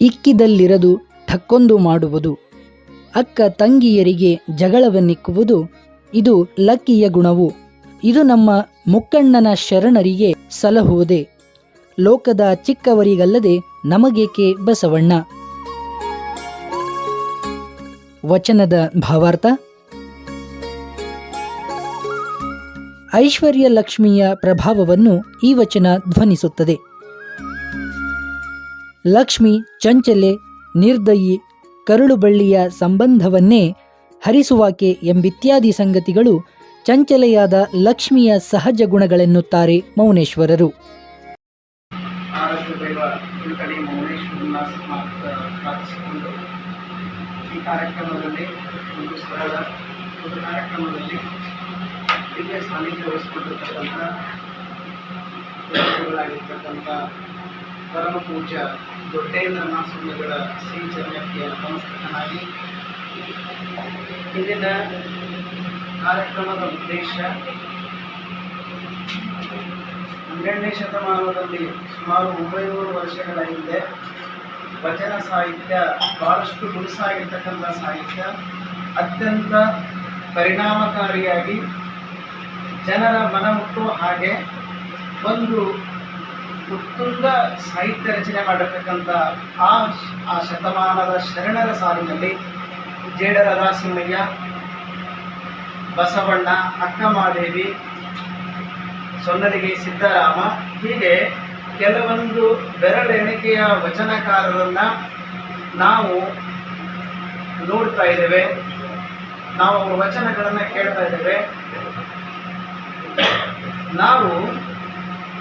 ಇಕ್ಕಿದಲ್ಲಿರದು ಠಕ್ಕೊಂದು ಮಾಡುವುದು. ಅಕ್ಕ ತಂಗಿಯರಿಗೆ ಜಗಳವನ್ನಿಕ್ಕುವುದು ಇದು ಲಕ್ಕಿಯ ಗುಣವು. ಇದು ನಮ್ಮ ಮುಕ್ಕಣ್ಣನ ಶರಣರಿಗೆ ಸಲಹುವುದೇ. ಲೋಕದ ಚಿಕ್ಕವರಿಗಲ್ಲದೆ ನಮಗೇಕೆ ಬಸವಣ್ಣ? ವಚನದ ಭಾವಾರ್ಥ? ಐಶ್ವರ್ಯ ಲಕ್ಷ್ಮಿಯ ಪ್ರಭಾವವನ್ನು ಈ ವಚನ ಧ್ವನಿಸುತ್ತದೆ. ಲಕ್ಷ್ಮಿ, ಚಂಚಲೆ, ನಿರ್ದಯಿ, ಕರುಳುಬಳ್ಳಿಯ ಸಂಬಂಧವನ್ನೇ ಹರಿಸುವಾಕೆ ಎಂಬಿತ್ಯಾದಿ ಸಂಗತಿಗಳು ಚಂಚಲೆಯಾದ ಲಕ್ಷ್ಮಿಯ ಸಹಜ ಗುಣಗಳೆನ್ನುತ್ತಾರೆ ಮೌನೇಶ್ವರರು. ಈ ಕಾರ್ಯಕ್ರಮದಲ್ಲಿ ದೊಡ್ಡೇಂದ್ರನ ಸ್ವಾಮಿಗಳ ಶ್ರೀ ಚರಣಕ್ಕೆ ನಮಸ್ಕೃತನಾಗಿ ಇಂದಿನ ಕಾರ್ಯಕ್ರಮದ ಉದ್ದೇಶ ಹನ್ನೆರಡನೇ ಶತಮಾನದಲ್ಲಿ ಸುಮಾರು ಒಂಬೈನೂರು ವರ್ಷಗಳ ಹಿಂದೆ ವಚನ ಸಾಹಿತ್ಯ ಬಹಳಷ್ಟು ಗುರುಸಾಗಿರ್ತಕ್ಕಂಥ ಸಾಹಿತ್ಯ, ಅತ್ಯಂತ ಪರಿಣಾಮಕಾರಿಯಾಗಿ ಜನರ ಮನ ಮುಟ್ಟುವ ಹಾಗೆ ಒಂದು ಉತ್ತುಂಗ ಸಾಹಿತ್ಯ ರಚನೆ ಮಾಡಿರ್ತಕ್ಕಂಥ ಆ ಆ ಶತಮಾನದ ಶರಣರ ಸಾಲಿನಲ್ಲಿ ಜೇಡರ ರಾಸಿಂಹಯ್ಯ ಬಸವಣ್ಣ, ಅಕ್ಕಮಾದೇವಿ ಸೊನ್ನದಿಗೆ ಸಿದ್ದರಾಮ ಹೀಗೆ ಕೆಲವೊಂದು ಬೆರಳೆಣಿಕೆಯ ವಚನಕಾರರನ್ನ ನಾವು ನೋಡ್ತಾ ಇದ್ದೇವೆ. ನಾವು ಅವರ ವಚನಗಳನ್ನು ಕೇಳ್ತಾ ಇದ್ದೇವೆ. ನಾವು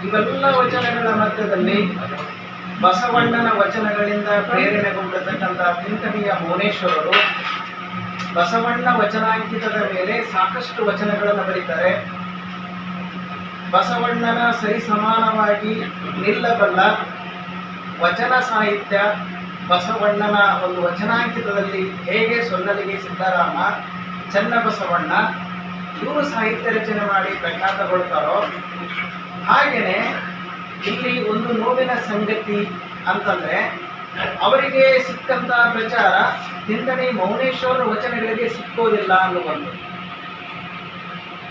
ಇವೆಲ್ಲ ವಚನಗಳ ಮಧ್ಯದಲ್ಲಿ ಬಸವಣ್ಣನ ವಚನಗಳಿಂದ ಪ್ರೇರಣೆಗೊಂಡಿರ್ತಕ್ಕಂಥ ಪಿಂಕಣಿಯ ಭುವನೇಶ್ವರರು ಬಸವಣ್ಣ ವಚನಾಂಕಿತದ ಮೇಲೆ ಸಾಕಷ್ಟು ವಚನಗಳನ್ನು ಬರೀತಾರೆ. ಬಸವಣ್ಣನ ಸರಿ ಸಮಾನವಾಗಿ ನಿಲ್ಲಬಲ್ಲ ವಚನ ಸಾಹಿತ್ಯ ಬಸವಣ್ಣನ ಒಂದು ವಚನಾಂಕಿತದಲ್ಲಿ ಹೇಗೆ ಸೊನ್ನಲಿಗೆ ಸಿದ್ದರಾಮ ಚನ್ನಬಸವಣ್ಣ ಇವರು ಸಾಹಿತ್ಯ ರಚನೆ ಮಾಡಿ ಪ್ರಖ್ಯಾತಗೊಳ್ತಾರೋ ಹಾಗೆಯೇ ಇಲ್ಲಿ ಒಂದು ನೋವಿನ ಸಂಗತಿ ಅಂತಂದ್ರೆ ಅವರಿಗೆ ಸಿಕ್ಕಂತ ಪ್ರಚಾರ ತಿಂದಣಿ ಮೌನೇಶ್ವರ ವಚನಗಳಿಗೆ ಸಿಕ್ಕೋದಿಲ್ಲ ಅನ್ನುವಂಥದ್ದು.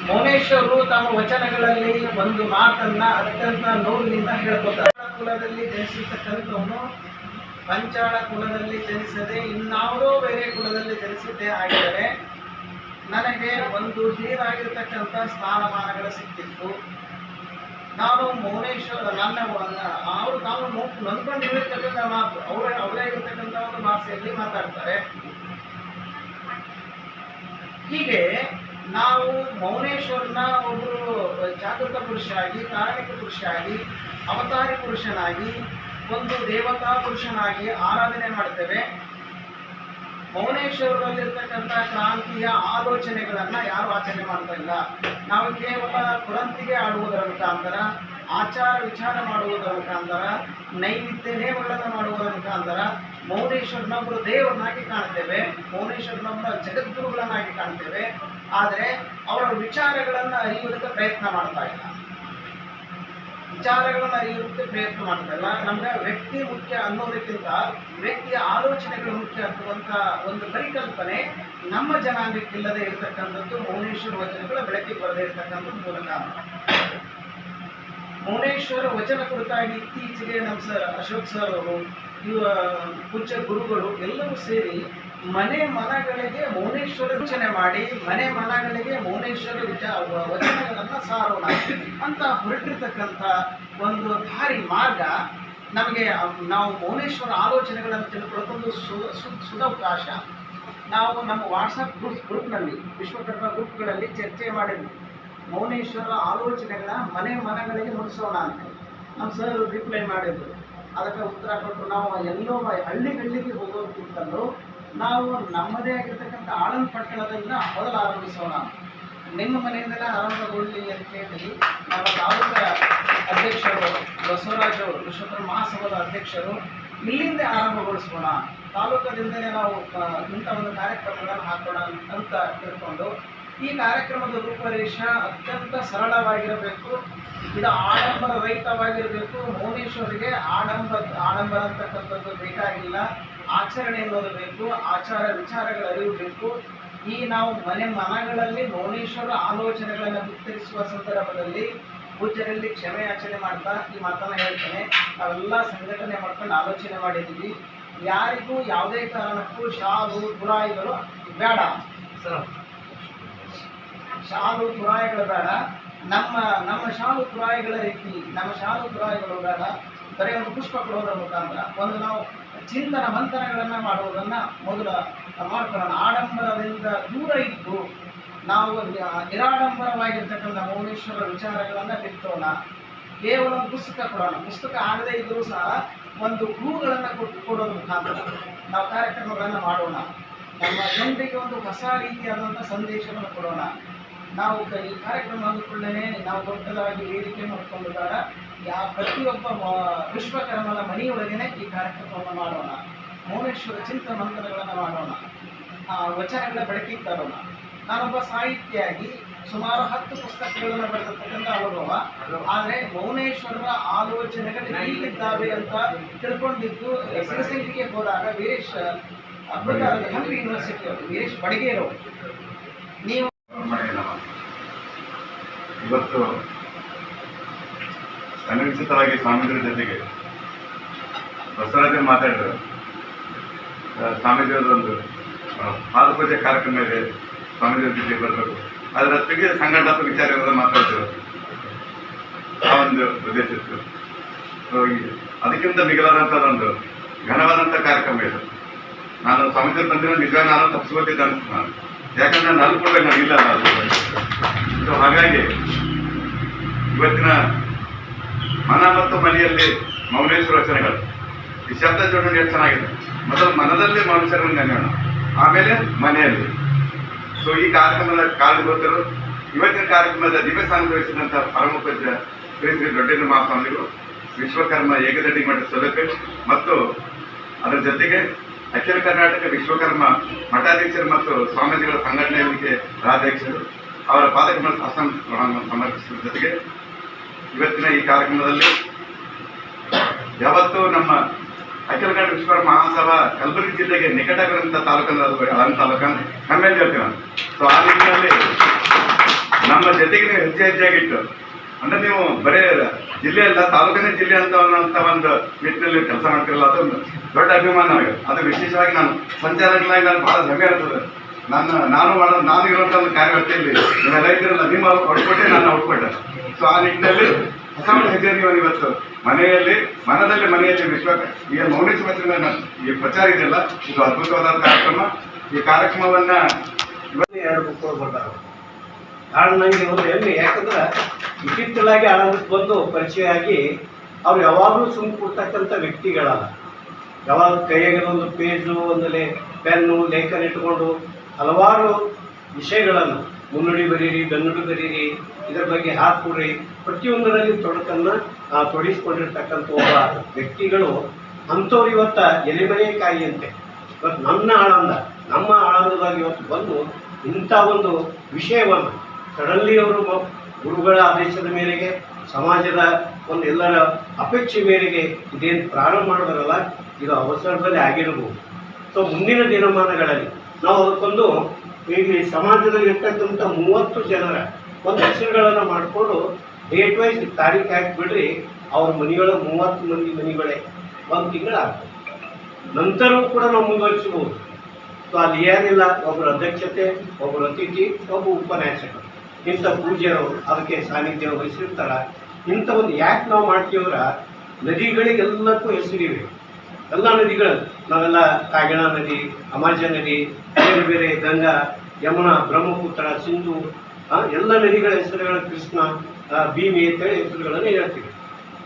ಮೌನೇಶ್ವರರು ತಮ್ಮ ವಚನಗಳಲ್ಲಿ ಒಂದು ಮಾತನ್ನ ಅತ್ಯಂತ ನೋವಿನಿಂದ ಹೇಳ್ಕೊತಾರೆ. ಕುಲದಲ್ಲಿ ಜನಿಸಿರ್ತಕ್ಕಂಥವನು ಪಂಚಾಳ ಕುಲದಲ್ಲಿ ಜನಿಸದೆ ಇನ್ನಾವುದೋ ಬೇರೆ ಕುಲದಲ್ಲಿ ಜನಿಸಿದ್ದೇ ಆಗಿದರೆ ನನಗೆ ಒಂದು ಹೀರಾಗಿರ್ತಕ್ಕಂಥ ಸ್ಥಾನಮಾನಗಳು ಸಿಕ್ಕಿತ್ತು. ನಾನು ಮೌನೇಶ್ವರ, ನನ್ನ ಅವರು ತಾವು ನೊ- ನೊಂದ್ಕೊಂಡಿರ್ತಕ್ಕಂಥ ಮಾತು. ಅವರೇ ಅವರೇ ಇರ್ತಕ್ಕಂಥ ಒಂದು ಭಾಷೆಯಲ್ಲಿ ಮಾತಾಡ್ತಾರೆ. ಹೀಗೆ ನಾವು ಮೌನೇಶ್ವರನ ಒಬ್ಬರು ಜಾಗೃತ ಪುರುಷಾಗಿ ಕಾರಣಿಕ ಪುರುಷಾಗಿ ಅವತಾರಿ ಪುರುಷನಾಗಿ, ಒಂದು ದೇವತಾ ಪುರುಷನಾಗಿ ಆರಾಧನೆ ಮಾಡ್ತೇವೆ. ಮೌನೇಶ್ವರದಲ್ಲಿರ್ತಕ್ಕಂಥ ಕ್ರಾಂತಿಯ ಆಲೋಚನೆಗಳನ್ನ ಯಾರು ಆಚರಣೆ ಮಾಡ್ತಾ ಇಲ್ಲ. ನಾವು ಕೇವಲ ಕುರಂತಿಗೆ ಆಡುವುದರ ಮುಖಾಂತರ, ಆಚಾರ ವಿಚಾರ ಮಾಡುವುದರ ಮುಖಾಂತರ ನೈವಿತ್ಯ ನೇಮಗಳನ್ನು ಮಾಡುವುದರ ಮುಖಾಂತರ ಮೌನೇಶ್ವರನೊಬ್ಬರು ದೇವರನ್ನಾಗಿ ಕಾಣ್ತೇವೆ ಮೌನೇಶ್ವರನೊಬ್ಬರ ಜಗದ್ಗುರುಗಳನ್ನಾಗಿ ಕಾಣ್ತೇವೆ. ಆದರೆ ಅವರ ವಿಚಾರಗಳನ್ನು ಅರಿಯುವುದಕ್ಕೆ ಪ್ರಯತ್ನ ಮಾಡ್ತಾ ಇಲ್ಲ. ವಿಚಾರಗಳನ್ನು ಅರಿಯೋದಕ್ಕೆ ಪ್ರಯತ್ನ ಮಾಡ್ತಲ್ಲ ನಮ್ಗೆ ವ್ಯಕ್ತಿ ಮುಖ್ಯ ಅನ್ನೋದಕ್ಕಿಂತ ವ್ಯಕ್ತಿಯ ಆಲೋಚನೆಗಳು ಮುಖ್ಯ ಅನ್ನುವಂಥ ಒಂದು ಪರಿಕಲ್ಪನೆ ನಮ್ಮ ಜನಾಂಗಕ್ಕಿಲ್ಲದೆ ಇರತಕ್ಕಂಥದ್ದು ಮೌನೇಶ್ವರ ವಚನಗಳ ಬೆಳಕಿ ಬರದೇ ಇರತಕ್ಕಂಥದ್ದು ಮೂಲಕ ಮೌನೇಶ್ವರ ವಚನ ಕುರಿತಾಗಿ ಇತ್ತೀಚೆಗೆ ನಮ್ಮ ಸರ್ ಅಶೋಕ್ ಸರ್ ಅವರು, ಇವ ಪೂಜ್ಯ ಗುರುಗಳು ಎಲ್ಲರೂ ಸೇರಿ ಮನೆ ಮನಗಳಿಗೆ ಮೌನೇಶ್ವರ ರಚನೆ ಮಾಡಿ, ಮನೆ ಮನಗಳಿಗೆ ಮೌನೇಶ್ವರ ವಿಚಾರ ವಚನಗಳನ್ನು ಸಾರೋಣ ಅಂತ ಹೊರಟಿರ್ತಕ್ಕಂಥ ಒಂದು ದಾರಿ ಮಾರ್ಗ. ನಮಗೆ ನಾವು ಮೌನೇಶ್ವರ ಆಲೋಚನೆಗಳನ್ನು ತಿಳ್ಕೊಳ್ಳೋದೊಂದು ಸು ಸುದವಕಾಶ. ನಾವು ನಮ್ಮ ವಾಟ್ಸಪ್ ಗ್ರೂಪ್ ಗ್ರೂಪ್ನಲ್ಲಿ ವಿಶ್ವಕರ್ಮ ಗ್ರೂಪ್ಗಳಲ್ಲಿ ಚರ್ಚೆ ಮಾಡಿದ್ವಿ. ಮೌನೇಶ್ವರ ಆಲೋಚನೆಗಳ ಮನೆ ಮನಗಳಿಗೆ ಮುಡಿಸೋಣ ಅಂತ. ನಮ್ಮ ಸರ್ ರಿಪ್ಲೈ ಮಾಡಿದ್ರು. ಅದಕ್ಕೆ ಉತ್ತರ ಕೊಟ್ಟು ನಾವು ಎಲ್ಲೋ ಹಳ್ಳಿಗಳಿಗೆ ಹೋಗೋದಕ್ಕಿಂತಲೂ ನಾವು ನಮ್ಮದೇ ಆಗಿರ್ತಕ್ಕಂಥ ಆಳಂದ ಪಟ್ಟಣದಿಂದ ಮೊದಲು ಆರಂಭಿಸೋಣ. ನಿಮ್ಮ ಮನೆಯಿಂದಲೇ ಆರಂಭಗೊಳ್ಳಿ ಅಂತ ಹೇಳಿ ನಮ್ಮ ತಾಲೂಕ ಅಧ್ಯಕ್ಷರು, ಬಸವರಾಜ್ ಅವರು ವಿಶ್ವಕರ್ಮ ಮಹಾಸಭಾದ ಅಧ್ಯಕ್ಷರು ಇಲ್ಲಿಂದ ಆರಂಭಗೊಳಿಸೋಣ. ತಾಲೂಕದಿಂದಲೇ ನಾವು ಇಂಥ ಒಂದು ಕಾರ್ಯಕ್ರಮಗಳನ್ನು ಹಾಕೋಣ ಅಂತ ತಿಳ್ಕೊಂಡು ಈ ಕಾರ್ಯಕ್ರಮದ ರೂಪರೇಷ ಅತ್ಯಂತ ಸರಳವಾಗಿರಬೇಕು. ಇದು ಆಡಂಬರ ರಹಿತವಾಗಿರಬೇಕು ಮೌನೇಶ್ವರಿಗೆ ಆಡಂಬ, ಆಡಂಬರ ಅಂತಕ್ಕಂಥದ್ದು ಬೇಕಾಗಿಲ್ಲ. ಆಚರಣೆ ಅನ್ನೋದು ಬೇಕು ಆಚಾರ ವಿಚಾರಗಳ ಅರಿವು ಬೇಕು. ಈ ನಾವು ಮನೆ ಮನಗಳಲ್ಲಿ ಮೌನೇಶ್ವರ ಆಲೋಚನೆಗಳನ್ನು ಬಿತ್ತರಿಸುವ ಸಂದರ್ಭದಲ್ಲಿ ಪೂಜರಲ್ಲಿ ಕ್ಷಮೆ ಆಚರಣೆ ಮಾಡ್ತಾ ಈ ಮಾತನ್ನ ಹೇಳ್ತೇನೆ. ನಾವೆಲ್ಲ ಸಂಘಟನೆ ಮಾಡ್ಕೊಂಡು ಆಲೋಚನೆ ಮಾಡಿದ್ದೀವಿ. ಯಾರಿಗೂ ಯಾವುದೇ ಕಾರಣಕ್ಕೂ ಶಾಲು ಪುರಾಯಿಗಳು ಬೇಡ. ಶಾಲು ಪುರಾಯಿಗಳು ಬೇಡ. ನಮ್ಮ ನಮ್ಮ ಶಾಲು ಪುರಾಯಿಗಳ ರೀತಿ ನಮ್ಮ ಶಾಲು ಪುರಾಯಿಗಳು ಬೇಡ. ಬರೀ ಒಂದು ಪುಷ್ಪ ಕೊಡೋದ್ರ ಮುಖಾಂತರ. ಒಂದು ನಾವು ಚಿಂತನ ಮಂಥನಗಳನ್ನು ಮಾಡುವುದನ್ನು ಮೊದಲ ಮಾಡ್ಕೊಳ್ಳೋಣ ಆಡಂಬರದಿಂದ ದೂರ ಇದ್ದು ನಾವು ನಿರಾಡಂಬರವಾಗಿರ್ತಕ್ಕಂಥ ಮೌನೇಶ್ವರ ವಿಚಾರಗಳನ್ನು ಬಿತ್ತೋಣ ಕೇವಲ ಪುಸ್ತಕ ಕೊಡೋಣ. ಪುಸ್ತಕ ಆಗದೇ ಇದ್ದರೂ ಸಹ ಒಂದು ಹೂಗಳನ್ನು ಕೊಟ್ಟು ಕೊಡೋದ್ರ ಮುಖಾಂತರ ನಾವು ಕಾರ್ಯಕ್ರಮಗಳನ್ನು ಮಾಡೋಣ. ನಮ್ಮ ಜನರಿಗೆ ಒಂದು ಹೊಸ ರೀತಿಯಾದಂಥ ಸಂದೇಶವನ್ನು ಕೊಡೋಣ. ನಾವು ಈ ಕಾರ್ಯಕ್ರಮ ಅಂದುಕೊಳ್ಳೇ ನಾವು ದೊಡ್ಡದಾಗಿ ವೇದಿಕೆ ಮಾಡಿಕೊಂಡು ಬೇಡ ಯಾ ಪ್ರತಿಯೊಬ್ಬ ವಿಶ್ವಕರ್ಮನ ಮನೆಯೊಳಗೇನೆ ಈ ಕಾರ್ಯಕ್ರಮವನ್ನು ಮಾಡೋಣ. ಮೌನೇಶ್ವರ ಚಿಂತನ ಮಂತ್ರಗಳನ್ನು ಮಾಡೋಣ. ಆ, ವಚನಗಳ ಬೆಳಕಿಗೆ ತರೋಣ ನಾನೊಬ್ಬ ಸಾಹಿತ್ಯಾಗಿ ಸುಮಾರು ಹತ್ತು ಪುಸ್ತಕಗಳನ್ನು ಬರೆದಿರ್ತಕ್ಕಂಥ ಅನುಭವ. ಆದರೆ ಮೌನೇಶ್ವರರ ಆಲೋಚನೆಗಳು ಹೇಗಿದ್ದಾವೆ ಅಂತ ತಿಳ್ಕೊಂಡಿದ್ದು ಸಿರಸಂಗಿಗೆ ಹೋದಾಗ ವೀರೇಶ್ ಅಬ್ದುಲ್ ಹಂಪಿ ಯೂನಿವರ್ಸಿಟಿ ಅವರು ವೀರೇಶ್ ಬಡಗೇರವರು. ನೀವು ಇವತ್ತು ಅನಿಶ್ಚಿತವಾಗಿ ಸ್ವಾಮೀಜಿಗಳ ಜೊತೆಗೆ ಬಸವರಾಜರು ಮಾತಾಡಿದ್ರು. ಸ್ವಾಮೀಜಿಯವರೊಂದು ಒಂದು ಪಾದಪೂಜೆ ಕಾರ್ಯಕ್ರಮ ಇದೆ, ಸ್ವಾಮೀಜಿಯವ್ರ ಜೊತೆಗೆ ಬರಬೇಕು. ಅದರ ಜೊತೆಗೆ ಸಂಘಟನಾಪ ವಿಚಾರ ಮಾತಾಡಿದ್ರು. ಆ ಒಂದು ಉದ್ದೇಶ ಇತ್ತು. ಅದಕ್ಕಿಂತ ಅದಕ್ಕಿಂತ ಮಿಗಿಲಾದಂಥದ್ದೊಂದು ಘನವಾದಂಥ ಕಾರ್ಯಕ್ರಮ ಇದು. ನಾನು ಸ್ವಾಮೀಜಿಯವ್ರು ಬಂದಿರೋ ನಿಜವಾಗಿ ನಾನು ತಪ್ಪಿಸ್ಕೊತಿದ್ದೆ ಅನ್ಸುತ್ತೆ. ನಾನು ಯಾಕಂದ್ರೆ ನಾನು ಅಲ್ಕೊಳ್ಬೇಕು ನಾನು ಇಲ್ಲ ನಾನು. ಸೊ ಹಾಗಾಗಿ ಇವತ್ತಿನ ಮನ ಮತ್ತು ಮನೆಯಲ್ಲಿ ಮೌನೇಶ್ವರ ವಚನಗಳು. ಈ ಶಬ್ದ ಜೋಡಣೆ ಚೆನ್ನಾಗಿದೆ. ಮೊದಲು ಮನದಲ್ಲಿ ಮೌನೇಶ್ವರನ ನೆನೆಯೋಣ ಆಮೇಲೆ ಮನೆಯಲ್ಲಿ. ಸೊ ಈ ಕಾರ್ಯಕ್ರಮದ ಕಾರ್ಯಕರ್ತರು ಇವತ್ತಿನ ಕಾರ್ಯಕ್ರಮದ ದಿವಸ ಅನುಭವಿಸಿದಂಥ ಪರಮ ಪೂಜ್ಯ ಶ್ರೀ ಶ್ರೀ ದೊಡ್ಡೇಂದ್ರ ಮಹಾಸ್ವಾಮಿಗಳು, ವಿಶ್ವಕರ್ಮ ಏಕದಡ್ಡಿ ಮಠ ಸೌಲಭ್ಯ ಮತ್ತು ಅದರ ಜೊತೆಗೆ ಅಖಿಲ ಕರ್ನಾಟಕ ವಿಶ್ವಕರ್ಮ ಮಠಾಧೀಶರು ಮತ್ತು ಸ್ವಾಮೀಜಿಗಳ ಸಂಘಟನೆ ರಾಧ್ಯಕ್ಷರು ಅವರ ಪಾದಕಮಲ ಶಾಸನ ಸಮರ್ಪಿಸಿದ ಜೊತೆಗೆ ಇವತ್ತಿನ ಈ ಕಾರ್ಯಕ್ರಮದಲ್ಲಿ ಯಾವತ್ತೂ ನಮ್ಮ ಅಖಿಲ ಕನ್ನಡ ವಿಶ್ವಕರ್ಮ ಮಹಾಸಭಾ ಕಲಬುರಗಿ ಜಿಲ್ಲೆಗೆ ನಿಕಟವಿರುವಂಥ ಅದು ಅಳನ್ ತಾಲೂಕಂದ್ರೆ ಹೆಮ್ಮೆಯಿಂದ ಹೇಳ್ತೀವಿ ಸೊ ಆ ನಿಟ್ಟಿನಲ್ಲಿ ನಮ್ಮ ಜೊತೆಗೆ ನೀವು ಹೆಜ್ಜೆ ಹೆಜ್ಜೆಯಾಗಿಟ್ಟು ಅಂದ್ರೆ ನೀವು ಬರೇ ಜಿಲ್ಲೆ ಅಲ್ಲ ತಾಲೂಕಿನ ಜಿಲ್ಲೆ ಅಂತ ಅನ್ನೋಂಥ ಒಂದು ನಿಟ್ಟಿನಲ್ಲಿ ಕೆಲಸ ಮಾಡ್ತಿರಲ್ಲ, ಅದೊಂದು ದೊಡ್ಡ ಅಭಿಮಾನ ಅದು ವಿಶೇಷವಾಗಿ ನಾನು ಸಂಚಾಲಕನಾಗಿ ನಾನು ಬಹಳ ಹೆಮ್ಮೆ ಇರ್ತದೆ ನನ್ನ, ನಾನು ಮಾಡೋದು ನಾನು ಇರುವಂಥ ಒಂದು ಕಾರ್ಯವರ್ತಿಯಲ್ಲಿ ನನ್ನ ಇದ್ದೀರಲ್ಲ ನಿಮ್ಮ ಕೊಟ್ಕೊಟ್ಟೆ ನಾನು ಹುಟ್ಕೊಟ್ಟೆ ಸೊ ಆ ನಿಟ್ಟಿನಲ್ಲಿ ಹೊಸ ಒಂದು ಹೆಜ್ಜೆ ನೀವು ಇವತ್ತು ಮನೆಯಲ್ಲಿ, ಮನದಲ್ಲಿ ಮನೆಯಲ್ಲಿ ವಿಶ್ವ, ಈ ನಾನು ಈ ಪ್ರಚಾರ ಇದೆಯಲ್ಲ, ಇದು ಅದ್ಭುತವಾದ ಕಾರ್ಯಕ್ರಮ. ಈ ಕಾರ್ಯಕ್ರಮವನ್ನ ಇವತ್ತು ಎರಡು ಬುಕ್ಗಳು ಬರ್ತಾರೆ ಕಾರಣ ನನಗೆ ಒಂದು ಹೆಮ್ಮೆ, ಯಾಕಂದ್ರೆ ಇತ್ತಿತ್ತಲಾಗಿ ಆನಂದಕ್ಕೆ ಬಂದು ಪರಿಚಯ ಆಗಿ ಅವ್ರು ಯಾವಾಗಲೂ ಸುಮ್ಮ ಕೊಡ್ತಕ್ಕಂಥ ವ್ಯಕ್ತಿಗಳಲ್ಲ. ಯಾವಾಗ ಕೈಯಾಗ ಒಂದು ಪೇಜು, ಒಂದು ಲೇ, ಪೆನ್ನು, ಲೇಖನ ಇಟ್ಟುಕೊಂಡು ಹಲವಾರು ವಿಷಯಗಳನ್ನು ಮುನ್ನುಡಿ ಬರೀರಿ, ಬೆನ್ನುಡಿ ಬರೀರಿ, ಇದರ ಬಗ್ಗೆ ಹಾಕ್ಕೊಡ್ರಿ ಪ್ರತಿಯೊಂದರಲ್ಲಿ ತೊಡಕನ್ನು ತೊಡಗಿಸ್ಕೊಂಡಿರ್ತಕ್ಕಂಥ ಒಬ್ಬ ವ್ಯಕ್ತಿಗಳು ಅಂಥವ್ರು ಇವತ್ತ ಎಲೆಮನೆ ಕಾಯಿಯಂತೆ. ಇವತ್ತು ನನ್ನ ಆಳಂದ, ನಮ್ಮ ಆಳಂದವಾಗಿ ಇವತ್ತು ಬಂದು ಇಂಥ ಒಂದು ವಿಷಯವನ್ನು ಸಡನ್ಲಿ ಅವರು ಗುರುಗಳ ಆದೇಶದ ಮೇರೆಗೆ, ಸಮಾಜದ ಒಂದು ಎಲ್ಲರ ಅಪೇಕ್ಷೆ ಮೇರೆಗೆ ಇದೇನು ಪ್ರಾರಂಭ ಮಾಡಿದ್ರಲ್ಲ, ಇದು ಅವಸರದಲ್ಲಿ ಆಗಿರಬಹುದು ಸೊ ಮುಂದಿನ ದಿನಮಾನಗಳಲ್ಲಿ ನಾವು ಅದಕ್ಕೊಂದು ಇಲ್ಲಿ ಸಮಾಜದಲ್ಲಿ ಇರ್ತಕ್ಕಂಥ ಮೂವತ್ತು ಜನರ ಒಂದು ಹೆಸರುಗಳನ್ನು ಮಾಡಿಕೊಂಡು ಡೇಟ್ ವೈಸ್ ತಾರೀಕು ಹಾಕಿಬಿಡ್ರಿ, ಅವ್ರ ಮನೆಗಳ ಮೂವತ್ತು ಮಂದಿ ಮನೆಗಳೇ ಒಂದು ತಿಂಗಳಾಗ್ತದೆ ನಂತರವೂ ಕೂಡ ನಾವು ಮುಂದುವರಿಸಬಹುದು. ಸೊ ಅಲ್ಲಿ ಏನಿಲ್ಲ ಒಬ್ಬರ ಅಧ್ಯಕ್ಷತೆ ಒಬ್ಬರು ಅತಿಥಿ ಒಬ್ಬ ಉಪನ್ಯಾಸಕರು. ಇಂಥ ಪೂಜ್ಯರು ಅದಕ್ಕೆ ಸಾನ್ನಿಧ್ಯ ವಹಿಸಿರ್ತಾರೆ. ಇಂಥ ಒಂದು ಯಾಕೆ ನಾವು ಮಾಡ್ತೀವ್ರ ನದಿಗಳಿಗೆಲ್ಲಕ್ಕೂ ಹೆಸರಿವೆ. ಎಲ್ಲ ನದಿಗಳು, ನಾವೆಲ್ಲ ಕಾಗಿಣ ನದಿ, ಅಮಾಜ ನದಿ, ಬೇರೆ ಬೇರೆ ಗಂಗಾ, ಯಮುನಾ, ಬ್ರಹ್ಮಪುತ್ರ, ಸಿಂಧು ಎಲ್ಲ ನದಿಗಳ ಹೆಸರುಗಳು ಕೃಷ್ಣ ಭೀಮಿ ಅಂತೇಳಿ ಹೆಸರುಗಳನ್ನು ಹೇಳ್ತೀವಿ.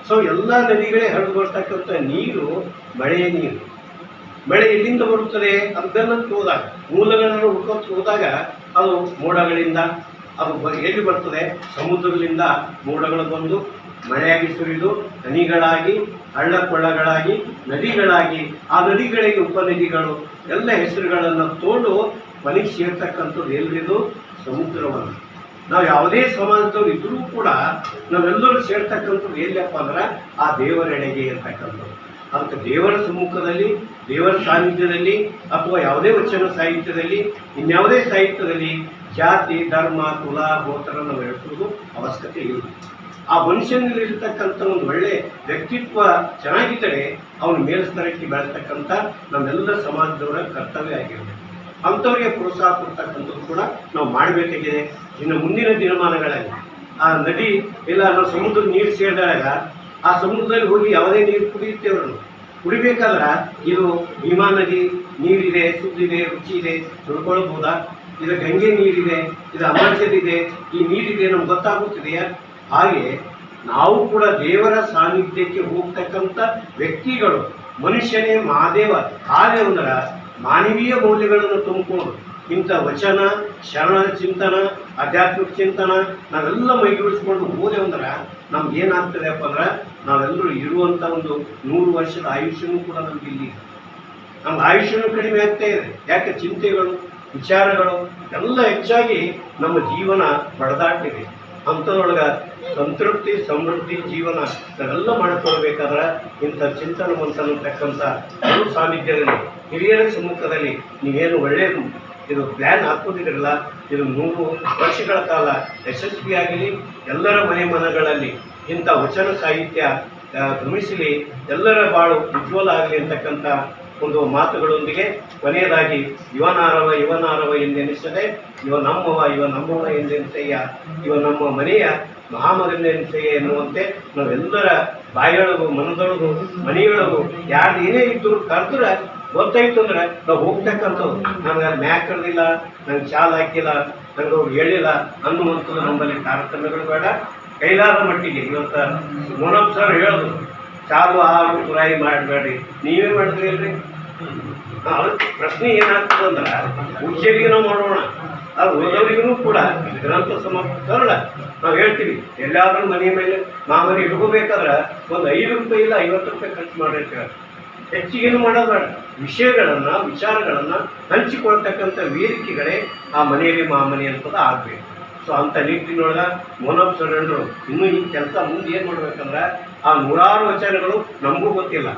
ಸೊ ಎಲ್ಲ ನದಿಗಳೇ ಹರಿದು ಬರ್ತಕ್ಕಂಥ ನೀರು ಮಳೆಯ ನೀರು. ಮಳೆ ಎಲ್ಲಿಂದ ಬರುತ್ತದೆ? ಅದನ್ನು ಹೋದಾಗ, ಮೂಲಗಳನ್ನು ಹುಡ್ಕೋತ ಹೋದಾಗ, ಅದು ಮೋಡಗಳಿಂದ ಅದು ಹೇಗೆ ಬರ್ತದೆ? ಸಮುದ್ರದಿಂದ ಮೋಡಗಳು ಬಂದು ಮಳೆಯಾಗಿ ಸುರಿದು ಹನಿಗಳಾಗಿ ಹಳ್ಳ ಕೊಳ್ಳಗಳಾಗಿ ನದಿಗಳಾಗಿ, ಆ ನದಿಗಳಿಗೆ ಉಪನದಿಗಳು, ಎಲ್ಲ ಹೆಸರುಗಳನ್ನು ತೋಡು ಮನೆಗೆ ಸೇರ್ತಕ್ಕಂಥದ್ದು ಎಲ್ರಿದು ಸಮುದ್ರವನ್ನು. ನಾವು ಯಾವುದೇ ಸಮಾಜದವ್ರು ಇದ್ರೂ ಕೂಡ ನಾವೆಲ್ಲರೂ ಸೇರ್ತಕ್ಕಂಥದ್ದು ಎಲ್ಲಪ್ಪ ಅಂದ್ರೆ ಆ ದೇವರೆಡೆಗೆ ಇರ್ತಕ್ಕಂಥದ್ದು. ಅದಕ್ಕೆ ದೇವರ ಸಮ್ಮುಖದಲ್ಲಿ, ದೇವರ ಸಾನ್ನಿಧ್ಯದಲ್ಲಿ ಅಥವಾ ಯಾವುದೇ ವಚನ ಸಾಹಿತ್ಯದಲ್ಲಿ, ಇನ್ಯಾವುದೇ ಸಾಹಿತ್ಯದಲ್ಲಿ ಜಾತಿ, ಧರ್ಮ, ಕುಲ ಗೋತ್ರ ನಾವು ಎಳಿಸೋದು ಅವಶ್ಯಕತೆ ಇಲ್ಲ. ಆ ಮನುಷ್ಯನಲ್ಲಿರ್ತಕ್ಕಂಥ ಒಂದು ಒಳ್ಳೆ ವ್ಯಕ್ತಿತ್ವ ಚೆನ್ನಾಗಿದ್ದರೆ ಅವನು ಮೇಲ್ಸ್ತರಕ್ಕೆ ಬೆಳೆಸ್ತಕ್ಕಂಥ ನಮ್ಮೆಲ್ಲ ಸಮಾಜದವರ ಕರ್ತವ್ಯ ಆಗಿರುತ್ತೆ. ಅಂಥವ್ರಿಗೆ ಪ್ರೋತ್ಸಾಹ ಕೊಡ್ತಕ್ಕಂಥದ್ದು ಕೂಡ ನಾವು ಮಾಡಬೇಕಾಗಿದೆ. ಇನ್ನು ಮುಂದಿನ ದಿನಮಾನಗಳಲ್ಲಿ ಆ ನದಿ, ಇಲ್ಲ, ನಾವು ಸಮುದ್ರ, ನೀರು ಸೇರಿದಾಗ ಆ ಸಮುದ್ರದಲ್ಲಿ ಹೋಗಿ ಯಾವುದೇ ನೀರು ಕುಡಿಯುತ್ತೆ ನಾವು ಕುಡಿಬೇಕಾದ್ರೆ ಇದು ಭೀಮಾ ನದಿ, ನೀರಿದೆ, ಸುದ್ದಿದೆ ರುಚಿ ಇದೆ ತಿಳ್ಕೊಳ್ಬೋದಾ ಇದು ಗಂಗೆ ನೀರಿದೆ, ಇದು ಅಮಾಂಶದಿದೆ ಈ ನೀರಿದೆ ನಮ್ಗೆ ಗೊತ್ತಾಗುತ್ತಿದೆಯಾ? ಹಾಗೆ ನಾವು ಕೂಡ ದೇವರ ಸಾನ್ನಿಧ್ಯಕ್ಕೆ ಹೋಗ್ತಕ್ಕಂಥ ವ್ಯಕ್ತಿಗಳು, ಮನುಷ್ಯನೇ ಮಹಾದೇವ ಹಾಗೆ ಅಂದ್ರೆ ಮಾನವೀಯ ಮೌಲ್ಯಗಳನ್ನು ತುಂಬಿಕೊಂಡು ಇಂಥ ವಚನ, ಶರಣ ಚಿಂತನ, ಆಧ್ಯಾತ್ಮಿಕ ಚಿಂತನ, ನಾವೆಲ್ಲ ಮೈಗೂಡಿಸ್ಕೊಂಡು ಹೋದೆ ಅಂದ್ರೆ ನಮ್ಗೆ ಏನಾಗ್ತದೆಪ್ಪ ಅಂದ್ರೆ ನಾವೆಲ್ಲರೂ ಇರುವಂಥ ಒಂದು ನೂರು ವರ್ಷದ ಆಯುಷ್ಯನೂ ಕೂಡ ನಮ್ಗೆ ಇಲ್ಲಿ. ನಮ್ಮ ಆಯುಷ್ಯನೂ ಕಡಿಮೆ ಆಗ್ತಾ ಇದೆ ಯಾಕೆ ಚಿಂತೆಗಳು, ವಿಚಾರಗಳು ಎಲ್ಲ ಹೆಚ್ಚಾಗಿ ನಮ್ಮ ಜೀವನ ಬಡದಾಟಿದೆ ಅಂಥದ್ರೊಳಗೆ ಸಂತೃಪ್ತಿ, ಸಮೃದ್ಧಿ, ಜೀವನ ನಾವೆಲ್ಲ ಮಾಡ್ಕೊಳ್ಬೇಕಾದ್ರೆ ಇಂಥ ಚಿಂತನ ಅನ್ನತಕ್ಕಂಥ ಗುರು ಸಾನ್ನಿಧ್ಯದಲ್ಲಿ, ಹಿರಿಯರ ಸಮ್ಮುಖದಲ್ಲಿ ನೀವೇನು ಒಳ್ಳೆಯದು ಇದು ಪ್ಲ್ಯಾನ್ ಹಾಕೋದಿರಲ್ಲ ಇದು ನೂರು ವರ್ಷಗಳ ಕಾಲ ಯಶಸ್ವಿಯಾಗಲಿ ಎಲ್ಲರ ಮನೆ ಮನಗಳಲ್ಲಿ ಇಂಥ ವಚನ ಸಾಹಿತ್ಯ ಗಮನಿಸಲಿ, ಎಲ್ಲರ ಬಾಳು ಉಜ್ವಲ ಆಗಲಿ ಅಂತಕ್ಕಂಥ ಒಂದು ಮಾತುಗಳೊಂದಿಗೆ ಕೊನೆಯದಾಗಿ ಯುವನಾರವ ಯುವನಾರವ ಎಂದೆನಿಸದೆ, ಇವ ನಮ್ಮವ ಇವ ನಮ್ಮವ ಎಂದೆನಿಸಯ್ಯ, ಇವ ನಮ್ಮ ಮನೆಯ ಮಹಾಮಗನೆನಿಸಯ್ಯ ಎನ್ನುವಂತೆ ನಾವೆಲ್ಲರ ಬಾಯೊಳಗು ಮನದೊಳಗು, ಮನೆಯೊಳಗು ಯಾರು ಏನೇ ಇದ್ದರೂ ಕರೆದ್ರೆ ಗೊತ್ತಾಯ್ತು ಅಂದ್ರೆ ನಾವು ಹೋಗ್ತಕ್ಕಂಥವ್ರು. ನನಗೆ ಅಲ್ಲಿ ಮ್ಯಾಕ್ ಕರೆದಿಲ್ಲ ನಂಗೆ ಚಾಲ್ ಹಾಕಿಲ್ಲ ನನಗೆ ಅವ್ರು ಹೇಳಿಲ್ಲ ಅನ್ನುವಂಥದ್ದು ನಮ್ಮಲ್ಲಿ ತಾರತಮ್ಯಗಳು ಬೇಡ. ಕೈಲಾದ ಮಟ್ಟಿಗೆ ಇವತ್ತು ಮೋನಪ್ ಸರ್ ಹೇಳೋದು ಚಾಲು ಹಾಲು ತುರಾಯಿ ಮಾಡಬೇಡ್ರಿ. ನೀವೇ ಮಾಡಿದ್ರಿ ಅಲ್ರಿ? ಅದಕ್ಕೆ ಪ್ರಶ್ನೆ ಏನಾಗ್ತದೆ ಅಂದ್ರೆ ನಾವು ಮಾಡೋಣ. ಅದು ಉಳಿದವರಿಗೂ ಕೂಡ ಗ್ರಂಥ ಸಮ ಸರಳ. ನಾವು ಹೇಳ್ತೀವಿ, ಎಲ್ಲಾದ್ರೂ ಮನೆ ಮೇಲೆ ಮಾಮೂಲಿ ಇಟ್ಕೋಬೇಕಾದ್ರೆ ಒಂದು ಐದು ರೂಪಾಯಿ ಇಲ್ಲ ಐವತ್ತು ರೂಪಾಯಿ ಖರ್ಚು ಮಾಡಿರ್ತೀವಿ ಹೆಚ್ಚಿಗೇನು ಮಾಡೋದು, ವಿಷಯಗಳನ್ನು, ವಿಚಾರಗಳನ್ನು ಹಂಚಿಕೊಳ್ತಕ್ಕಂಥ ವೇದಿಕೆಗಳೇ ಆ ಮನೆಯಲ್ಲಿ ಮಾಮನೆ ಅಂತದ ಆಗಬೇಕು. ಸೊ ಅಂಥ ನಿಟ್ಟಿನೊಳಗೆ ಮೋನಪ್ ಸರೆಂಡ್ರು ಇನ್ನೂ ಈ ಕೆಲಸ ಮುಂದೆ ಏನು ಮಾಡ್ಬೇಕಂದ್ರೆ ಆ ನೂರಾರು ವಚನಗಳು ನಮಗೂ ಗೊತ್ತಿಲ್ಲ.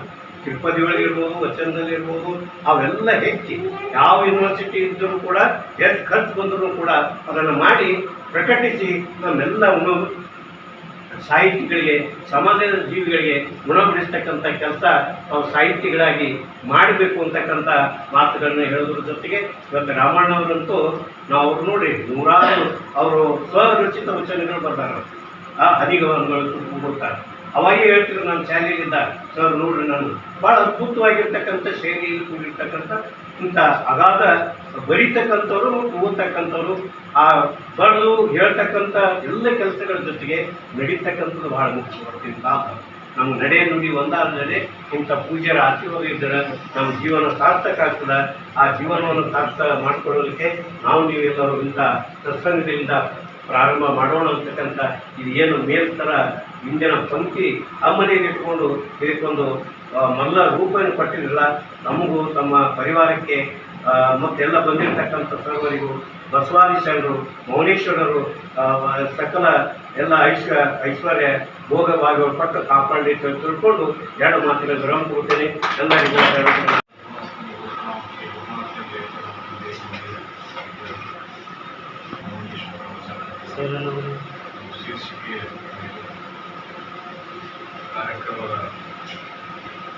ತಿರುಪತಿ ಒಳಗೆ ಇರ್ಬೋದು ವಚನದಲ್ಲಿ ಇರ್ಬೋದು ಅವೆಲ್ಲ ಹೆಚ್ಚಿ ಯಾವ ಯೂನಿವರ್ಸಿಟಿ ಇದ್ದರೂ ಕೂಡ, ಎಷ್ಟು ಖರ್ಚು ಬಂದರೂ ಕೂಡ ಅದನ್ನು ಮಾಡಿ ಪ್ರಕಟಿಸಿ ನಮ್ಮೆಲ್ಲವನ್ನು ಸಾಹಿತಿಗಳಿಗೆ, ಸಮಾಜದ ಜೀವಿಗಳಿಗೆ ಗುಣಪಡಿಸ್ತಕ್ಕಂಥ ಕೆಲಸ ತಾವು ಸಾಹಿತಿಗಳಾಗಿ ಮಾಡಬೇಕು ಅಂತಕ್ಕಂಥ ಮಾತುಗಳನ್ನ ಹೇಳೋದ್ರ ಜೊತೆಗೆ ಇವತ್ತು ರಾಮಣ್ಣವರಂತೂ ನಾವು ಅವ್ರು ನೋಡಿ ನೂರಾರು ಅವರು ಸ್ವರಚಿತ ವಚನಗಳು ಬರ್ತಾರೆ ಆ ಕೊಡ್ತಾರೆ ಅವಾಗೇ ಹೇಳ್ತಿದ್ರು ನಾನು ಶಾಲೆಯಲ್ಲಿದ್ದ ಸರ್ ನೋಡ್ರಿ ನಾನು. ಭಾಳ ಅದ್ಭುತವಾಗಿರ್ತಕ್ಕಂಥ ಶೈಲಿಯಲ್ಲಿ ಕೂಡಿರ್ತಕ್ಕಂಥ ಇಂಥ ಅಗಾಧ ಬರೀತಕ್ಕಂಥವ್ರು, ಓದ್ತಕ್ಕಂಥವ್ರು, ಆ ಬರೆದು ಹೇಳ್ತಕ್ಕಂಥ ಎಲ್ಲ ಕೆಲಸಗಳ ಜೊತೆಗೆ ನಡೀತಕ್ಕಂಥದ್ದು ಬಹಳ ಮುಖ್ಯವಾಗ್ತಿದ್ದ ಲಾಭ ನಮ್ಮ ನಡೆ ನುಡಿ ಒಂದಾದರೆ ಇಂಥ ಪೂಜ್ಯರ ಆಶೀರ್ವಾದ ಇದ್ದರೆ ನಮ್ಮ ಜೀವನ ಸಾರ್ಥಕ ಆಗ್ತದೆ. ಆ ಜೀವನವನ್ನು ಸಾರ್ಥಕ ಮಾಡ್ಕೊಳ್ಳಲಿಕ್ಕೆ ನಾವು ನೀವೆಲ್ಲರೂ ಇಂಥ ಸತ್ಸಂಗದಿಂದ ಪ್ರಾರಂಭ ಮಾಡೋಣ ಅಂತಕ್ಕಂಥ ಇದು ಏನು ಮೇಲ್ತರ ಹಿಂದಿನ ಪಂಕ್ತಿ ಅಮ್ಮನೆಯಲ್ಲಿ ಇಟ್ಕೊಂಡು ಇದಕ್ಕೊಂದು ಆ, ಮಲ್ಲ ರೂಪವನ್ನು ಕೊಟ್ಟಿರಲಿಲ್ಲ ನಮಗೂ ತಮ್ಮ ಪರಿವಾರಕ್ಕೆ ಆ, ಮತ್ತೆಲ್ಲ ಬಂದಿರತಕ್ಕಂಥ ಸರ್ವರಿಗೂ ಬಸವಾದಿ ಶರಣರು ಮೌನೇಶ್ವರರು ಆ, ಸಕಲ ಎಲ್ಲ ಐಶ್ವ ಐಶ್ವರ್ಯ ಭೋಗವಾಗಿ ಪಟ್ಟು ಕಾಪಾಡಿ ತಿಳ್ಕೊಂಡು ಎರಡು ಮಾತಿನ ವಿರಾಮ ಕೊಡ್ತೇನೆ. ಎಲ್ಲರಿಗೂ ಧನ್ಯವಾದಗಳು. ಶೀರ್ಷಿಕೆ ಕಾರ್ಯಕ್ರಮದ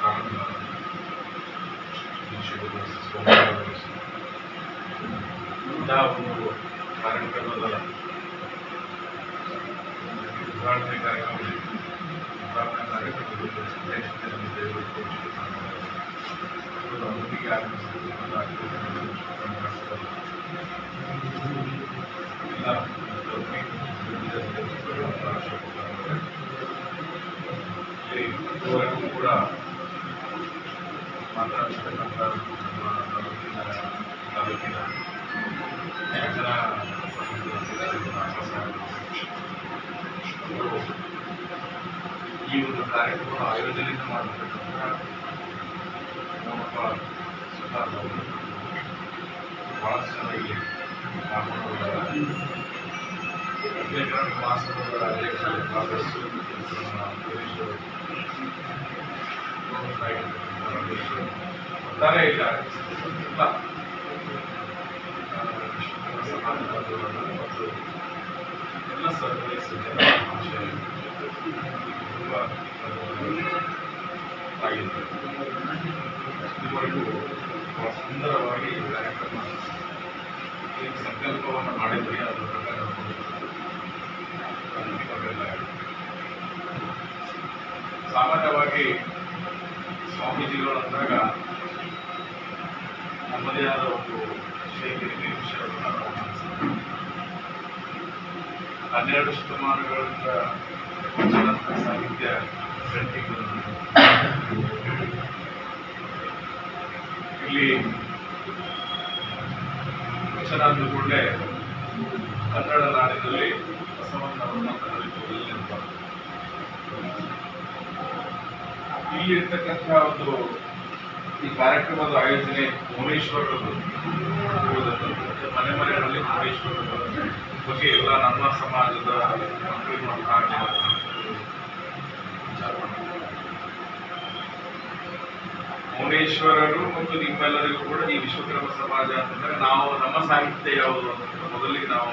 ಪ್ರಾರಂಭ ಶಿಕ್ಷಕರು ಸೋಮವಾರ ಇಂಥ ಇದುವರೆಗೂ ಕೂಡ ಮಾತನಾಡ್ತಕ್ಕಂಥ ನಮ್ಮ ತಾಲೂಕಿನ ತಾಲೂಕಿನ ರಚನಾ ಸಮಿತಿಯ ಅಧ್ಯಕ್ಷರಾದ ಅವರು ಈ ಒಂದು ಕಾರ್ಯಕ್ರಮ ಆಯೋಜನೆಯನ್ನು ಮಾಡತಕ್ಕಂಥ ನಮ್ಮಪ್ಪ ಸುಧಾರ್ ಅವರು ಭಾಳಷ್ಟು ಜನ ಇಲ್ಲಿ ಪಾಲ್ಗೊಂಡು ಹೋಗಿದ್ದಾರೆ. ವಿವೇಕಾನಂದ ರಮೇಶ್ ಅವರು, ಒಟ್ಟಾರೆ ಈಗ ಎಲ್ಲ ಸಮಾಜವಾದಿಗಳು ಮತ್ತು ಸಜ್ಜನ ತುಂಬ ಸುಂದರವಾಗಿ ಕಾರ್ಯಕ್ರಮ ಸಂಕಲ್ಪವನ್ನು ಮಾಡಿದರೆ ಅದರ ಪ್ರಕಾರ ಸಾಮಾನ್ಯವಾಗಿ ಸ್ವಾಮೀಜಿಗಳು ಅಂದಾಗ ನಮ್ಮದೇ ಆದ ಒಂದು ಶೈಲಿಯಲ್ಲಿ ವಿಷಯವನ್ನು ನಾವು. ಹನ್ನೆರಡು ಶತಮಾನಗಳಿಂದ ವಚನ ಸಾಹಿತ್ಯ ಗ್ರಂಥಿಗಳನ್ನು ಇಲ್ಲಿ ವಚನ ಅಂದುಕೊಂಡೇ ಕನ್ನಡ ನಾಡಿನಲ್ಲಿ ಬಸವಣ್ಣವರನ್ನ ತರಲಿಕ್ಕೆ ಇಲ್ಲಿರ್ತಕ್ಕಂಥ ಒಂದು ಈ ಕಾರ್ಯಕ್ರಮದ ಆಯೋಜನೆ ಭುವನೇಶ್ವರರು ಮನೆ ಮನೆಗಳಲ್ಲಿ ಭುವನೇಶ್ವರದ ಬಗ್ಗೆ ಎಲ್ಲ ನಮ್ಮ ಸಮಾಜದ ಮಕ್ಕಳು ಮಾತನಾಡೋಣ ಭುವನೇಶ್ವರರು ಮತ್ತು ನಿಮ್ಮೆಲ್ಲರಿಗೂ ಕೂಡ ಈ ವಿಶ್ವಕರ್ಮ ಸಮಾಜ ಅಂತಂದ್ರೆ ನಾವು ನಮ್ಮ ಸಾಹಿತ್ಯ ಯಾವುದು ಅಂತ ಮೊದಲಿಗೆ ನಾವು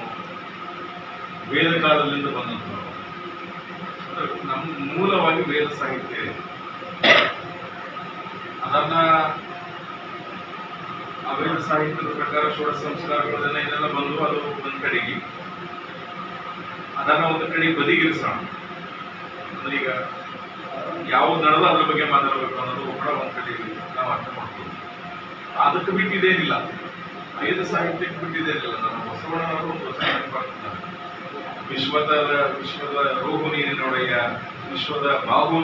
ವೇದ ಕಾಲದಿಂದ ಬಂದಂಥವ್ರು. ಅಂದ್ರೆ ನಮ್ಮ ಮೂಲವಾಗಿ ವೇದ ಸಾಹಿತ್ಯ ಅದನ್ನ ಆ ವೇದ ಸಾಹಿತ್ಯದ ಪ್ರಕಾರ ಷೋಡ ಸಂಸ್ಕಾರಗಳನ್ನ ಏನೆಲ್ಲ ಬಂದು ಅದು ಒಂದು ಕಡೆಗೆ. ಅದನ್ನ ಒಂದು ಕಡೆ ಬದಿಗಿರಿಸೋಣ. ಅಂದ್ರೆ ಈಗ ಯಾವ್ದು ನಡೆದು ಅದ್ರ ಬಗ್ಗೆ ಮಾತಾಡಬೇಕು ಅನ್ನೋದು ಕೂಡ ಒಂದ್ ಕಡೆ ನಾವು ಅರ್ಥ ಮಾಡ್ತೀವಿ ಅದಕ್ಕೆ ಬಿಟ್ಟಿದ್ದೇನಿಲ್ಲ. ವೇದ ಸಾಹಿತ್ಯಕ್ಕೆ ಬಿಟ್ಟಿದ್ದೇನಿಲ್ಲ. ನಮ್ಮ ಬಸವಣ್ಣನವರು ಒಂದು ನೆನಪಾಗ್ತಾರೆ ವಿಶ್ವದ ವಿಶ್ವದ ನೀರಿನೊಡೆಯ, ವಿಶ್ವದ ಬಾಹು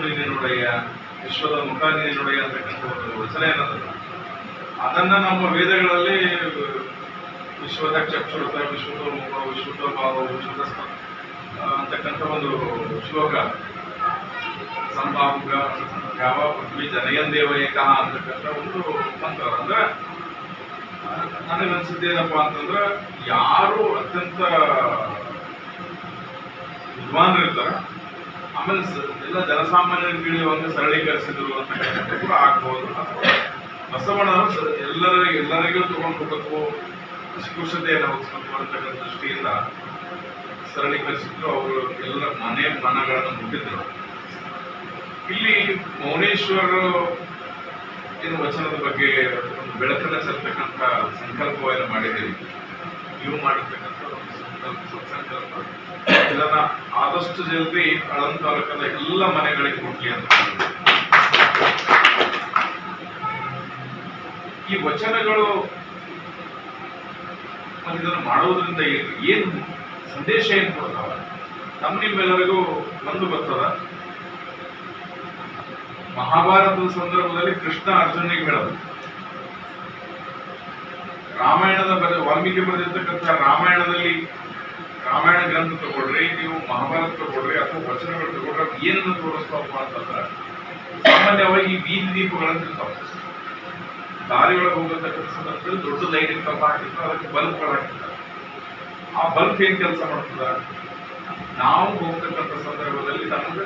ವಿಶ್ವದ ಮುಖ ನೀರಿನೊಡೆಯ ಅಂತಕ್ಕಂಥ ಒಂದು ವಚನ ಏನದಲ್ಲ ಅದನ್ನ ನಮ್ಮ ವೇದಗಳಲ್ಲಿ, ವಿಶ್ವದ ಚಕ್ಷುರತ, ವಿಶ್ವದ ಮುಖ, ವಿಶ್ವದ ಬಾಹು, ವಿಶ್ವದ ಅಂತಕ್ಕಂಥ ಒಂದು ಶ್ಲೋಕ. ಸಂಭಾವುಕ ಯಾವ ಪೃಥ್ವಿ ಜನಯಂದೇವ ಏಕ ಅಂತಕ್ಕಂಥ ಒಂದು ಮಂತ್ರ. ಅಂದ್ರೆ ನನಗನ್ಸಿದ್ದೇನಪ್ಪ ಅಂತಂದ್ರೆ, ಯಾರು ಅತ್ಯಂತ ವಿದ್ವಾನ್ರಿರ್ತಾರ ಆಮೇಲೆ ಎಲ್ಲ ಜನಸಾಮಾನ್ಯರಿಗೆ ಒಂದು ಸರಳೀಕರಿಸಿದ್ರು ಅಂತ ಕೂಡ ಆಗ್ಬೋದು. ಬಸವಣ್ಣ ಎಲ್ಲರಿಗೆ ಎಲ್ಲರಿಗೂ ತಗೊಂಡು ಹೋಗಬೇಕು ಅಸ್ಪೃಶ್ಯತೆಯನ್ನು ಹೋಗಬೇಕು ಅಂತಕ್ಕಂಥ ದೃಷ್ಟಿಯಿಂದ ಸರಳೀಕರಿಸಿದ್ರು. ಅವರು ಎಲ್ಲ ಮನೆ ಮನಗಳನ್ನು ಮುಟ್ಟಿದ್ರು. ಇಲ್ಲಿ ಮೌನೇಶ್ವರ ಏನು ವಚನದ ಬಗ್ಗೆ ಒಂದು ಬೆಳಕನ್ನು ಚೆಲ್ತಕ್ಕಂಥ ಸಂಕಲ್ಪವನ್ನು ಮಾಡಿದ್ದೀವಿ. ನೀವು ಮಾಡಿರ್ತಕ್ಕಂಥ ಇದನ್ನ ಆದಷ್ಟು ಜಲ್ದಿ ತಾಲೂಕದ ಎಲ್ಲ ಮನೆಗಳಿಗೆ ಕೊಡ್ಲಿ ಅಂತ. ಈ ವಚನಗಳು ಇದನ್ನು ಮಾಡೋದ್ರಿಂದ ಏನು ಸಂದೇಶ ಏನು ಕೊಡ್ತಾವ? ನಮ್ಮ ನಿಮ್ಮೆಲ್ಲರಿಗೂ ಒಂದು ಬರ್ತದ ಮಹಾಭಾರತದ ಸಂದರ್ಭದಲ್ಲಿ ಕೃಷ್ಣ ಅರ್ಜುನಿಗೆ ಹೇಳೋದು. ರಾಮಾಯಣದ ಬರ ವಾಲ್ಮೀಕಿ ಬರೆದಿರ್ತಕ್ಕಂಥ ರಾಮಾಯಣದಲ್ಲಿ ರಾಮಾಯಣ ಗ್ರಂಥ ತಗೊಳ್ರಿ, ನೀವು ಮಹಾಭಾರತ ತಗೊಳ್ರಿ ಅಥವಾ ವಚನಗಳು ತಗೊಳ್ರಿ, ಏನನ್ನು ತೋರಿಸ್ತಾವಪ್ಪ ಅಂತಂದ್ರೆ, ಸಾಮಾನ್ಯವಾಗಿ ಬೀದಿ ದೀಪಗಳಂತ ಇರ್ತಾವ. ದಾರಿಯೊಳಗೆ ಹೋಗತಕ್ಕಂಥ ಸಂದರ್ಭದಲ್ಲಿ ದೊಡ್ಡ ಲೈಟ್ ಇರ್ತಾವ ಹಾಕಿರ್ತಾರೆ, ಅದಕ್ಕೆ ಬಲ್ಬ್ಗಳು ಹಾಕಿರ್ತಾರೆ. ಆ ಬಲ್ಬ್ ಏನು ಕೆಲಸ ಮಾಡ್ತದ? ನಾವು ಹೋಗ್ತಕ್ಕಂಥ ಸಂದರ್ಭದಲ್ಲಿ ನಮಗೆ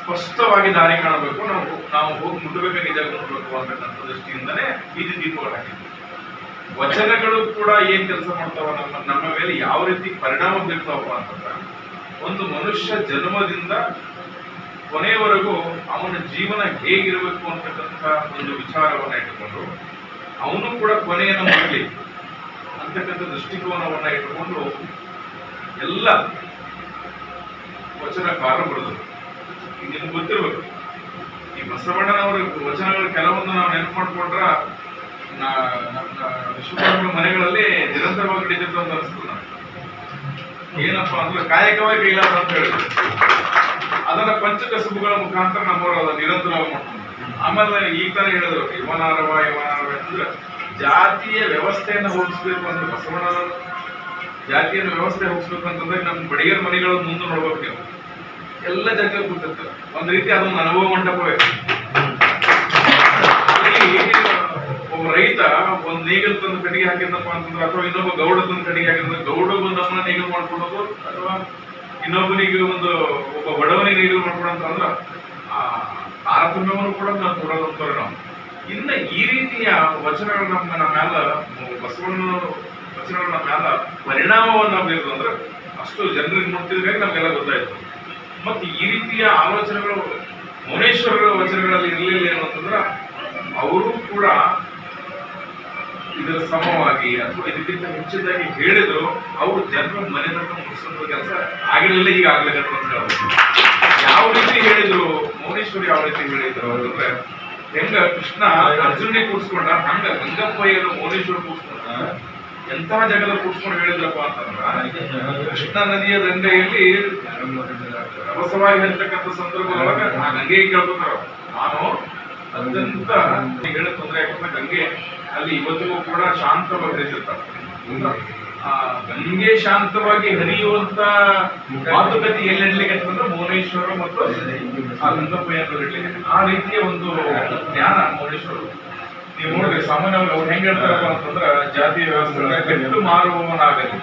ಸ್ಪಷ್ಟವಾಗಿ ದಾರಿ ಕಾಣಬೇಕು. ನಾವು ನಾವು ಹೋಗಿ ಮುಟ್ಟಬೇಕಾಗಿ ಜಾಗ ಮುಟ್ಟಬೇಕು ಅಂತಕ್ಕಂಥ ದೃಷ್ಟಿಯಿಂದಲೇ ಬೀದಿ ದೀಪಗಳು ಹಾಕಿದ್ವಿ ವಚನಗಳು ಕೂಡ ಏನ್ ಕೆಲಸ ಮಾಡ್ತಾವ ನಮ್ಮ ನಮ್ಮ ಮೇಲೆ ಯಾವ ರೀತಿ ಪರಿಣಾಮ ಬೀರ್ತಾವಪ್ಪ ಅಂತಂದ್ರೆ, ಒಂದು ಮನುಷ್ಯ ಜನ್ಮದಿಂದ ಕೊನೆಯವರೆಗೂ ಅವನ ಜೀವನ ಹೇಗಿರಬೇಕು ಅಂತಕ್ಕಂಥ ಒಂದು ವಿಚಾರವನ್ನ ಇಟ್ಟುಕೊಂಡು, ಅವನು ಕೂಡ ಕೊನೆಯನ್ನು ಮಾಡಲಿ ಅಂತಕ್ಕಂಥ ದೃಷ್ಟಿಕೋನವನ್ನ ಇಟ್ಟುಕೊಂಡು ಎಲ್ಲ ವಚನಕಾರ ಬರೆದರು ಈಗ ಗೊತ್ತಿರ್ಬೇಕು, ಈ ಬಸವಣ್ಣನವರ ವಚನಗಳು ಕೆಲವೊಂದು ನಾವು ನೆನಪು ಮಾಡ್ಕೊಂಡ್ರ ನಾ- ನಮ್ಮ ವಿಶ್ವಕರ್ಮ ಮನೆಗಳಲ್ಲಿ ನಿರಂತರವಾಗಿ ನಡೀತಿತ್ತು ಅಂತ ಅನಿಸ್ತು ಏನಪ್ಪ ಅಂದ್ರೆ ಕಾಯಕವಾಗಿ ಕೈಲಾಸ ಅಂತ ಹೇಳಿದ್ರು. ಅದನ್ನ ಪಂಚಕಸುಬುಗಳ ಮುಖಾಂತರ ನಮ್ಮವರು ಅದನ್ನ ನಿರಂತರವಾಗಿ ಮಾಡ್ಕೊಂಡು ಆಮೇಲೆ ಈ ತಾನೇ ಹೇಳಿದ್ರು, ಯುವನಾರವ ಯುವನಾರವ ಅಂದ್ರೆ ಜಾತಿಯ ವ್ಯವಸ್ಥೆಯನ್ನು ಹೋಗಿಸ್ಬೇಕು ಅಂದ್ರೆ ಬಸವಣ್ಣನ ಜಾತಿಯ ವ್ಯವಸ್ಥೆ ಹೋಗಿಸ್ಬೇಕು ಅಂತಂದ್ರೆ ನಮ್ಮ ಬಡಿಗರ ಮನೆಗಳ ಮುಂದೆ ನೋಡ್ಬೇಕು ಎಲ್ಲ ಜಾತಿಯಲ್ಲಿ ಕೂತಿರ್ತಾರೆ. ಒಂದು ರೀತಿ ಅದೊಂದು ಅನುಭವ ಮಂಟಪವೇ. ಒಬ್ಬ ರೈತ ಒಂದ್ ನೇಗಿಲ್ ತಂದು ಕಟ್ಟಿಗೆ ಹಾಕಿದ್ನಪ್ಪ ಅಂತಂದ್ರೆ, ಅಥವಾ ಇನ್ನೊಬ್ಬ ಗೌಡ ತಂದು ಕಟ್ಟಿಗೆ ಹಾಕಿದ್ರೆ ಗೌಡ ಒಂದು ನಮ್ಮನ್ನ ನೇಗಿಲ್ ಮಾಡ್ಕೊಡೋದು, ಅಥವಾ ಇನ್ನೊಬ್ಬನಿಗೆ ಒಂದು ಒಬ್ಬ ಬಡವನಿಗೆ ಅಂತಂದ್ರೆ ಆ ತಾರತಮ್ಯವನ್ನು ಕೂಡ ನಾವು ತೋರೋದಂತವ್ರು ನಾವು. ಇನ್ನ ಈ ರೀತಿಯ ವಚನಗಳು ನಮ್ಮ ನಮ್ಮ ಮ್ಯಾಲ, ಬಸವಣ್ಣ ವಚನಗಳ ನಮ್ಮ ಮ್ಯಾಲ ಪರಿಣಾಮವನ್ನ ಬೀರುದು ಅಂದ್ರೆ, ಅಷ್ಟು ಜನರಿಗೆ ನೋಡ್ತಿದ್ರೆ ನಮಗೆಲ್ಲ ಗೊತ್ತಾಯ್ತು. ಮತ್ತೆ ಈ ರೀತಿಯ ಆಲೋಚನೆಗಳು, ಮೌನೇಶ್ವರರ ವಚನಗಳಲ್ಲಿ ಇರಲಿಲ್ಲ ಏನು ಅಂತಂದ್ರೆ, ಅವರು ಕೂಡ ಇದರ ಸಮವಾಗಿ ಅಥವಾ ಇದಕ್ಕಿಂತ ಹೆಚ್ಚಿದಾಗಿ ಹೇಳಿದ್ರು ಅವರು ಜನರ ಮನೆ ತನಕ ಮುಗಿಸುವಂತ ಕೆಲಸ ಆಗಿರಲಿಲ್ಲ ಈಗ ಆಗ್ಲಿಕ್ಕೆ ಅಂತ ಹೇಳ್ಬೋದು. ಯಾವ ರೀತಿ ಹೇಳಿದ್ರು ಮೌನೇಶ್ವರಿ ಯಾವ ರೀತಿ ಹೇಳಿದ್ರು ಅಂದ್ರೆ ಹೆಂಗ ಕೃಷ್ಣ ಅರ್ಜುನೇ ಕೂರ್ಸ್ಕೊಂಡ ಹಂಗ ಗಂಗಪ್ಪಯ್ಯನು ಮೌನೇಶ್ವರ ಕೂರ್ಸ್ಕೊಂಡ ಎಂತಹ ಜಗಳ ಕೂರ್ಸ್ಕೊಂಡು ಹೇಳಿದ್ರಪ್ಪ ಅಂತಂದ್ರ ಕೃಷ್ಣ ನದಿಯ ದಂಡೆಯಲ್ಲಿ ರಭಸವಾಗಿ ಹೇಳ್ತಕ್ಕಂಥ ಸಂದರ್ಭದೊಳಗ ಆ ಗಂಗೆ ಕೇಳ್ಕೊತಾರ ನಾನು ಅತ್ಯಂತ ಹೇಳ ತೊಂದರೆ ಯಾಕಂದ್ರೆ ಗಂಗೆ ಅಲ್ಲಿ ಇವತ್ತಿಗೂ ಕೂಡ ಶಾಂತವಾಗಿ ಆ, ಗಂಗೆ ಶಾಂತವಾಗಿ ಹರಿಯುವಂತ ಮಾತುಕತೆ ಎಲ್ಲಿ ನಡಲಿಕ್ಕೆ ಅಂತಂದ್ರೆ ಭುವನೇಶ್ವರ ಮತ್ತು ಆ ಗಂಗಪ್ಪಯ್ಯ ಆ ರೀತಿಯ ಒಂದು ಜ್ಞಾನ ಮೌನೇಶ್ವರ ನೀವು ನೋಡ್ರಿ ಸಾಮಾನ್ಯವಾಗಿ ಅವ್ರು ಹೆಂಗ್ ಹೇಳ್ತಾರಪ್ಪ ಅಂತಂದ್ರೆ, ಜಾತಿ ವ್ಯವಸ್ಥೆ ಬೆಟ್ಟು ಮಾರುವವನಾಗಲಿ.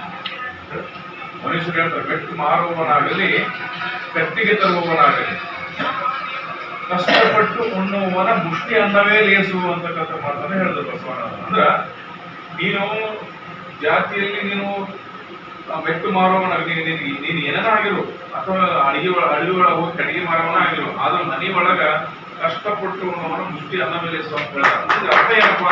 ಮನುಷ್ಯರು ಹೇಳ್ತಾರೆ, ಬೆಟ್ಟು ಮಾರುವವನಾಗಲಿ, ಕಟ್ಟಿಗೆ ತರುವವನಾಗಲಿ. ಕಷ್ಟಪಟ್ಟು ಉಣ್ಣುವವನ ಮುಷ್ಟಿ ಅನ್ನವೇ ಲೇಸು ಅಂತಕ್ಕಂಥ ಮಾತನ್ನ ಹೇಳಿದ್ರು ಬಸವಣ್ಣ. ಅಂದ್ರ ನೀನು ಜಾತಿಯಲ್ಲಿ ನೀನು ಮೆಟ್ಟು ಮಾರುವವನಾಗಲಿ ನೀನು ಆಗಿರು, ಅಥವಾ ಅಡಿಗೆ ಒಳ ಅಡಿಗೆ ಒಳಗೆ ಹೋಗಿ ಕಡಿಗೆ ಮಾರೋವನ ಆಗಿರು, ಆದ್ರೆ ಮನೆ ಒಳಗ ಕಷ್ಟಪಟ್ಟು ಉಣ್ಣುವನ ಮುಷ್ಟಿ ಅನ್ನವೇ ಲೇಸು ಅಂತ ಹೇಳಿದ್ರೆ ಅರ್ಥ ಏನಪ್ಪ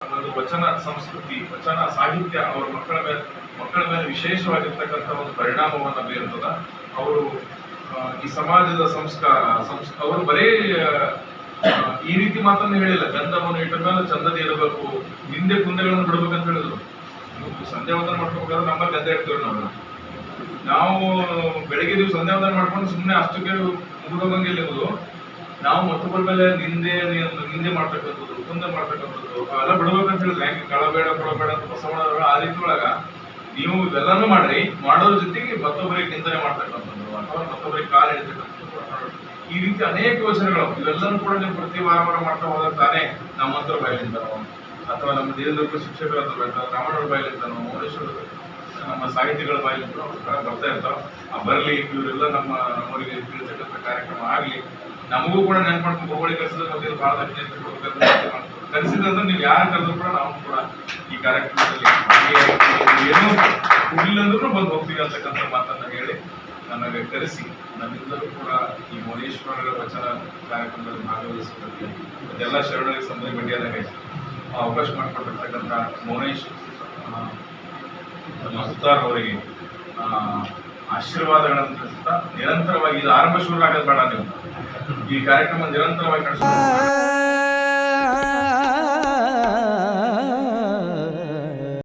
ಒಂದು ವಚನ ಸಂಸ್ಕೃತಿ, ವಚನ ಸಾಹಿತ್ಯ ಅವರ ಮಕ್ಕಳ ಮೇಲೆ ಮಕ್ಕಳ ಮೇಲೆ ವಿಶೇಷವಾಗಿರ್ತಕ್ಕಂಥ ಒಂದು ಪರಿಣಾಮವನ್ನು ಬೀರ್ತದ. ಅವರು ಈ ಸಮಾಜದ ಸಂಸ್ಕಾರ, ಸಂಸ್, ಅವರು ಬರೀ ಈ ರೀತಿ ಮಾತನ್ನು ಹೇಳಿಲ್ಲ. ಚಂದವನ್ನು ಇಟ್ಟ ಮೇಲೆ ಚಂದದ ಇರಬೇಕು. ನಿಂದೆ ಕುಂದೆಗಳನ್ನು ಬಿಡ್ಬೇಕಂತ ಹೇಳಿದ್ರು. ಸಂಧ್ಯಾವಂದನ ಸಂಧ್ಯಾ ವಂದನ ಮಾಡ್ಕೋಬೇಕಾದ್ರೆ ನಮ್ಮ ಗದ್ದೆ ಇರ್ತೇವೆ ನಾವು. ನಾವು ಬೆಳಿಗ್ಗೆ ನೀವು ಸಂಧ್ಯಾ ವಂದನ ಮಾಡ್ಕೊಂಡು ಸುಮ್ಮನೆ ಅಷ್ಟಕ್ಕೆ ಮುಗಿದೋಗಂಗೆ ಇರೋದು ನಾವು ಮತ್ತೊಬ್ಬರ ಮೇಲೆ ನಿಂದೆ ನಿಂದೆ ಮಾಡ್ತಕ್ಕಂಥದ್ದು ಕುಂದೆ ಮಾಡ್ತಕ್ಕಂಥದ್ದು ಅವೆಲ್ಲ ಬಿಡಬೇಕಂತ ಹೇಳಿದ್ರೆ. ಹೆಂಗೆ ಕಳಬೇಡ ಕೊಡಬೇಡ ಅಂತ ಬಸವಣ್ಣ ಆ ರೀತಿ ಒಳಗ ನೀವು ಇವೆಲ್ಲಾನು ಮಾಡ್ರಿ. ಮಾಡೋದ್ರ ಜೊತೆಗೆ ಮತ್ತೊಬ್ಬರಿಗೆ ಚಿಂತನೆ ಮಾಡ್ತಕ್ಕಂಥದ್ದು. ಅಥವಾ ಮತ್ತೊಬ್ಬರಿಗೆ ಕಾಲು ಹಿಡಿತಕ್ಕಂಥದ್ದು. ಈ ರೀತಿ ಅನೇಕ ಯೋಚನೆಗಳು. ಇವೆಲ್ಲನೂ ಕೂಡ ನೀವು ಪ್ರತಿ ವಾರ ವಾರ ಮಾಡ್ತಾ ಹೋದ್ರೆ ತಾನೇ ನಮ್ಮ ಹತ್ರ ಬಾಯಲ್ಲಿಂದನೋ ಅಥವಾ ನಮ್ಮ ದೇವದುರ್ಗ ಶಿಕ್ಷಕರ ಹತ್ರ ಬರ್ತಾರೆ ರಾಮಣ್ಣವ್ರ ಬಾಯಲ್ಲಿಂದನೋ ಮೌನೇಶ್ವರ ನಮ್ಮ ಸಾಹಿತಿಗಳ ಬಾಯಲ್ಲಿಂದನೋ ಅವು ಬರ್ತಾ ಇರ್ತಾರೋ, ಆ ಬರಲಿ, ಇವರೆಲ್ಲ ನಮ್ಮ ನಮ್ಮವರಿಗೆ ತಿಳಿತಕ್ಕಂಥ ಕಾರ್ಯಕ್ರಮ ಆಗಲಿ, ನಮಗೂ ಕೂಡ ನೆನ್ಪು ಮಾಡ್ಕೊಂಡು ಹೋಬಳಿ ಕರೆಸಿದ್ರೆ ಬಗ್ಗೆ ಭಾಳ ದಕ್ಷಿಣ ಕರೆಸಿದ್ರೆ ನೀವು ಯಾರು ಕರೆದ್ರು ಕೂಡ ನಾವು ಕೂಡ ಈ ಕಾರ್ಯಕ್ರಮದಲ್ಲಿ ಏನೋ ಅಂದ್ರೂ ಬಂದು ಹೋಗ್ತೀವಿ ಅಂತಕ್ಕಂಥ ಮಾತನ್ನ ಹೇಳಿ ನನಗೆ ಕರೆಸಿ ನಮ್ಮೆಲ್ಲರೂ ಕೂಡ ಈ ಮೌನೇಶ್ವರರ ವಚನ ಕಾರ್ಯಕ್ರಮದಲ್ಲಿ ಭಾಗವಹಿಸಿದ್ದಕ್ಕೆ ಎಲ್ಲ ಶರಣರಿಗೆ ಸಂಬಂಧ ಭೇಟಿಯಾದಾಗ ಅವಕಾಶ ಮಾಡಿಕೊಟ್ಟಿರ್ತಕ್ಕಂಥ ಮೌನೇಶ್ ನಮ್ಮ ಸುತಾರ್ ಅವರಿಗೆ ಆಶೀರ್ವಾದಗಳನ್ನು ತಿಳಿಸ್ತಾ ನಿರಂತರವಾಗಿ ಇದು ಆರಂಭ ಶುರು ಆಗೋದು ಬೇಡ ನೀವು. ಈ ಕಾರ್ಯಕ್ರಮ ನಿರಂತರವಾಗಿ ನಡೆಸ